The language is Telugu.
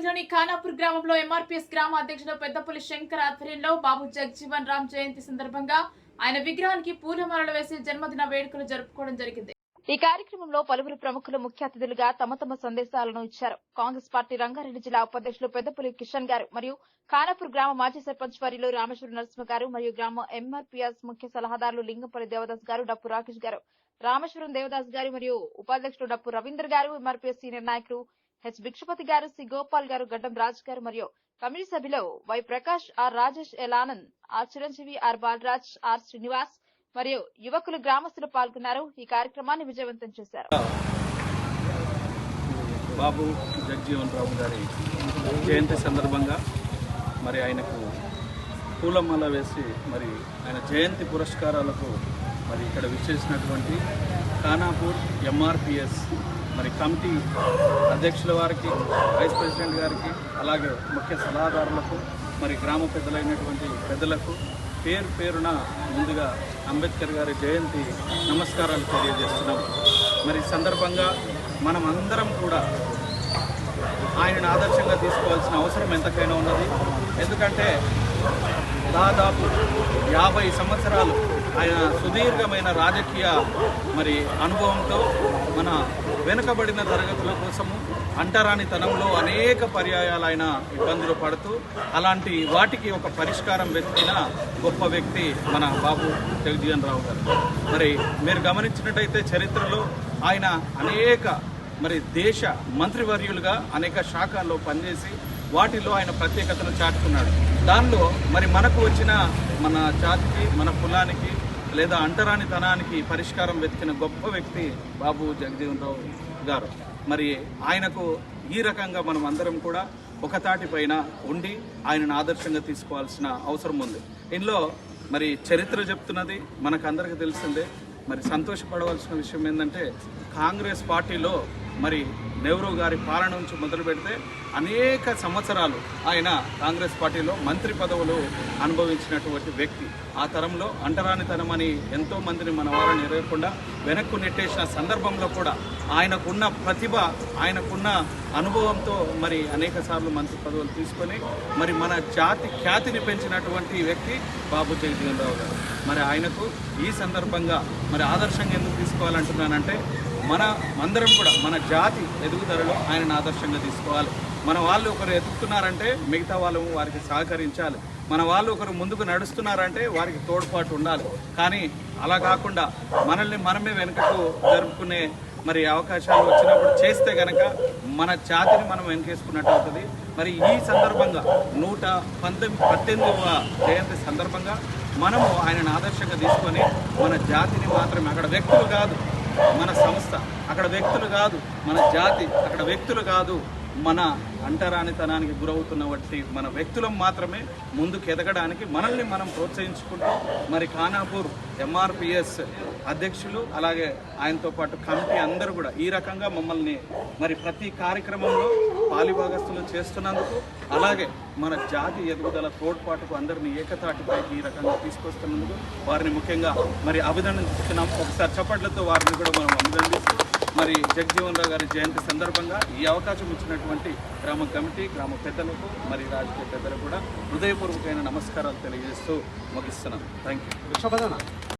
ఖానాపూర్ గ్రామంలో ఎంఆర్పీఎస్ గ్రామ అధ్యక్షుడు పెద్దపల్లి శంకర్ ఆధ్వర్యంలో బాబు జగజీవన్ రామ్ జయంతి సందర్భంగా ఆయన విగ్రహానికి పూలమాలలు వేసి జన్మదిన వేడుకలు జరుపుకోవడం జరిగింది. ఈ కార్యక్రమంలో పలువురు ప్రముఖులు ముఖ్య అతిథులుగా తమ తమ సందేశాలను ఇచ్చారు. కాంగ్రెస్ పార్టీ రంగారెడ్డి జిల్లా ఉపాధ్యక్షులు పెద్దపల్లి కిషన్ గారు మరియు ఖానాపూర్ గ్రామ మాజీ సర్పంచ్ వర్యులు రామేశ్వర నరసింహ గారు మరియు గ్రామ ఎంఆర్పీఎస్ ముఖ్య సలహాదారులు లింగంపల్లి దేవదాస్ గారు డప్పు రాకేష్ గారు రామేశ్వరం దేవదాస్ గారు మరియు ఉపాధ్యక్షుడు డప్పు రవీందర్ గారు ఎంఆర్పీఎస్ సీనియర్ నాయకులు హెచ్ భిక్షపతి గారు సి గోపాల్ గారు గడ్డం రాజ్ గారు మరియు కమిటీ సభ్యులు Y Prakash R Rajesh L Anand R Chiranjeevi R Balaraj R Srinivas మరియు యువకులు గ్రామస్తులు పాల్గొన్నారు. ఈ కార్యక్రమాన్ని విజయవంతం చేశారు. బాబు జగజీవన్ రావు గారి జయంతి సందర్భంగా మరి ఆయనకు పూలమాల వేసి మరి ఆయన జయంతి పురస్కారాలకు మరి ఇక్కడ విచ్చేసినటువంటి ఖానాపూర్ ఎంఆర్పిఎస్ మరి కమిటీ అధ్యక్షుల వారికి వైస్ ప్రెసిడెంట్ గారికి అలాగే ముఖ్య సలహాదారులకు మరి గ్రామ పెద్దలైనటువంటి పెద్దలకు పేరు పేరున ముందుగా అంబేద్కర్ గారి జయంతి నమస్కారాలు తెలియజేస్తున్నాం. మరి సందర్భంగా మనం అందరం కూడా ఆయనను ఆదర్శంగా తీసుకోవాల్సిన అవసరం ఎంతకైనా ఉన్నది. ఎందుకంటే దాదాపు యాభై సంవత్సరాలు ఆయన సుదీర్ఘమైన రాజకీయ మరి అనుభవంతో మన వెనుకబడిన తరగతుల కోసము అంటరానితనంలో అనేక పర్యాయాలు ఆయన ఇబ్బందులు పడుతూ అలాంటి వాటికి ఒక పరిష్కారం వెతికిన గొప్ప వ్యక్తి మన బాబు జగజీవన్ రావు గారు. మరి మీరు గమనించినట్టయితే చరిత్రలో ఆయన అనేక మరి దేశ మంత్రివర్యులుగా అనేక శాఖల్లో పనిచేసి వాటిలో ఆయన ప్రత్యేకతను చాటుకున్నాడు. దానిలో మరి మనకు వచ్చిన మన జాతికి మన కులానికి లేదా అంటరానితనానికి పరిష్కారం వెతికిన గొప్ప వ్యక్తి బాబు జగజీవన్ రావు గారు. మరి ఆయనకు ఈ రకంగా మనం అందరం కూడా ఒక తాటిపైన ఉండి ఆయనను ఆదర్శంగా తీసుకోవాల్సిన అవసరం ఉంది. ఇందులో మరి చరిత్ర చెప్తున్నది మనకందరికీ తెలిసిందే. మరి సంతోషపడవలసిన విషయం ఏంటంటే కాంగ్రెస్ పార్టీలో మరి నెహ్రూ గారి పాలన నుంచి మొదలు పెడితే అనేక సంవత్సరాలు ఆయన కాంగ్రెస్ పార్టీలో మంత్రి పదవులు అనుభవించినటువంటి వ్యక్తి. ఆ తరంలో అంటరానితనం అని ఎంతో మందిని మన వారిని ఎరగకుండా వెనక్కు నెట్టేసిన సందర్భంలో కూడా ఆయనకున్న ప్రతిభ ఆయనకున్న అనుభవంతో మరి అనేక సార్లు మంత్రి పదవులు తీసుకొని మరి మన జాతి ఖ్యాతిని పెంచినటువంటి వ్యక్తి బాబు జగజీవన్ రావు గారు. మరి ఆయనకు ఈ సందర్భంగా మరి ఆదర్శంగా ఎందుకు తీసుకోవాలంటున్నానంటే మన అందరం కూడా మన జాతి ఎదుగుదలలో ఆయనను ఆదర్శంగా తీసుకోవాలి. మన వాళ్ళు ఒకరు ఎదుగుతున్నారంటే మిగతా వాళ్ళు వారికి సహకరించాలి. మన వాళ్ళు ఒకరు ముందుకు నడుస్తున్నారంటే వారికి తోడ్పాటు ఉండాలి. కానీ అలా కాకుండా మనల్ని మనమే వెనుకకు జరుపుకునే మరి అవకాశాలు వచ్చినప్పుడు చేస్తే కనుక మన జాతిని మనం వెనకేసుకున్నట్టు అవుతుంది. మరి ఈ సందర్భంగా నూట పంతొమ్మిది పద్దెనిమిదవ జయంతి సందర్భంగా మనము ఆయనను ఆదర్శంగా తీసుకొని మన జాతిని మాత్రమే అక్కడ వ్యక్తులు కాదు మన సంస్థ అక్కడ వ్యక్తులు కాదు మన జాతి అక్కడ వ్యక్తులు కాదు. మన అంటరానితనానికి గురవుతున్న వంటి మన వ్యక్తులం మాత్రమే ముందుకు ఎదగడానికి మనల్ని మనం ప్రోత్సహించుకుంటూ మరి ఖానాపూర్ ఎంఆర్పిఎస్ అధ్యక్షులు అలాగే ఆయనతో పాటు కమిటీ అందరూ కూడా ఈ రకంగా మమ్మల్ని మరి ప్రతి కార్యక్రమంలో పాలిభాగస్తులు చేస్తున్నందుకు అలాగే మన జాతి ఎదుగుదల తోడ్పాటుకు అందరినీ ఏకతాటిపైకి ఈ రకంగా తీసుకొస్తున్నందుకు వారిని ముఖ్యంగా మరి అభినందిస్తున్నాం. ఒకసారి చప్పట్లతో వారిని కూడా మనం అభినందిస్తూ మరి జగజీవన్ రావు గారి జయంతి సందర్భంగా ఈ అవకాశం ఇచ్చినటువంటి గ్రామ కమిటీ గ్రామ పెద్దలకు మరి రాజకీయ పెద్దలకు కూడా హృదయపూర్వకమైన నమస్కారాలు తెలియజేస్తూ ముగిస్తున్నాను. Thank you